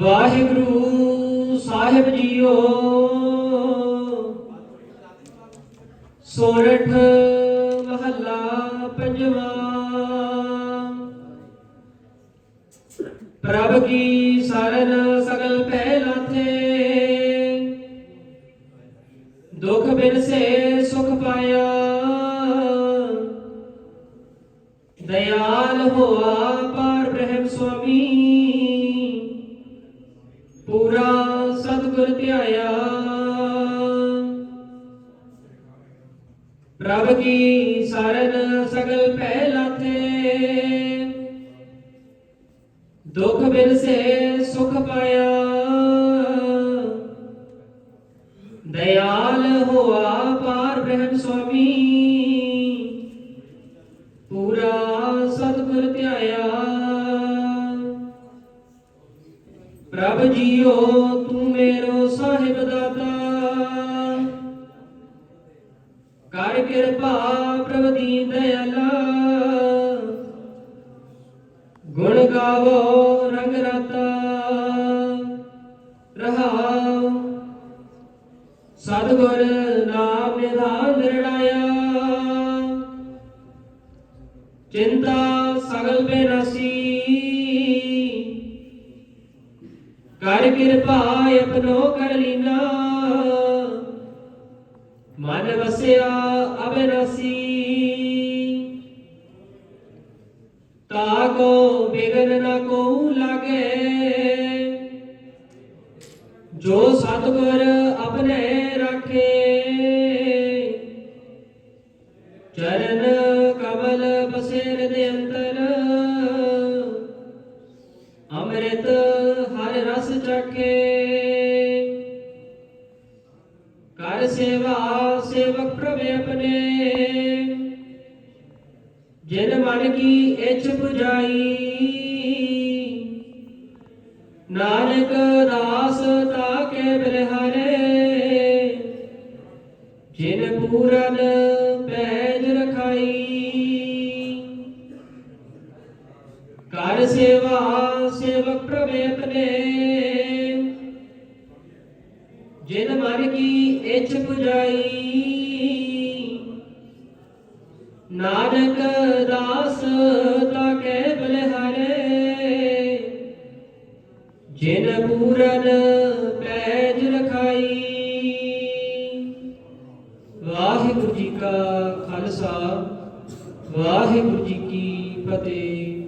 ਵਾਹਿਗੁਰੂ ਸਾਹਿਬ JIO. ਸੋਰਠ ਮਹੱਲਾ ਪੰਜਵਾ। ਪ੍ਰਭ ਕੀ ਸਰਨ ਸਗਲ ਪਹਿਲਾ ਲਾਥੇ ਦੁਖ ਬਿਨ ਸੇ ਸੁਖ ਪਾਇਆ। ਦਇਆਲ ਹੋਆ ਧਿਆਇਆ। ਪ੍ਰਭ ਕੀ ਸਰਨ ਸਗਲ ਪਹਿ ਤੇ ਦੁਖ ਬਿਨ ਸੇ ਸੁਖ ਪਾਇਆ। ਦਇਆਲ ਹੋਆ ਪਾਰ ਬ੍ਰਹਮ ਸੁਆਮੀ। ਪੂਰਾ ਸਤਿਗੁਰ ਧਿਆਇਆ। ਪ੍ਰਭ ਜੀਓ ਤੂੰ ਮੇਰੋ ਸਾਹਿਬ ਦਾਤਾ। ਕਰ ਕਿਰਪਾ ਪ੍ਰਭ ਦੀ ਦਇਆਲਾ। ਗੁਣ ਗਾਵੋ ਰੰਗ ਰਤਾ। ਰਹਾਉ ਸਤਿਗੁਰ ਨਾਮ ਨਿਧਾਨ ਨਿਰਣਾਇਆ। ਚਿੰਤਾ ਸਗਲ ਬੇਨਸੀ ਕਰ ਕਿਰਪਾ ਆਪਣੋ ਕਰ ਲੀਨਾ ਮਨ ਵਸਿਆ ਅਬਨਸੀ। ਤਾ ਕੋ ਬਿਗਨ ਨਾ ਕੋ ਲਾਗੇ। ਜੋ ਸਤਗੁਰ ਆਪਣੇ ਰਾਖੇ। ਚਰਨ ਕਮਲ ਬਸੇ ਰਸ ਕਰ ਸੇਵਾ, ਸੇਵਕ ਪ੍ਰਭ ਆਪਣੇ। ਜਿਨ ਮਨ ਕੀ ਇੱਛ 부ਜਾਈ ਨਾਨਕ ਦਾਸ ਤਾਕੇ ਬਲਿਹਾਰੇ ਜਿਨ ਪੂਰਨ ਪੈਜ ਰਖਾਈ, ਕਰ ਸੇਵਾ, ਸੇਵਕ ਪ੍ਰਭ ਆਪਣੇ। ਜਿਨ ਮਰ ਕੀ ਇੱਛ 부ਜਾਈ ਨਾਨਕ ਦਾਸ ਤਾਕੇ ਬਲਿਹਾਰੇ, ਜਿਨ ਪੂਰਨ ਪੈਜ ਰਖਾਈ। ਵਾਹਿਗੁਰੂ ਜੀ ਕਾ ਖਾਲਸਾ, ਵਾਹਿਗੁਰੂ ਜੀ ਕੀ ਫਤਿਹ।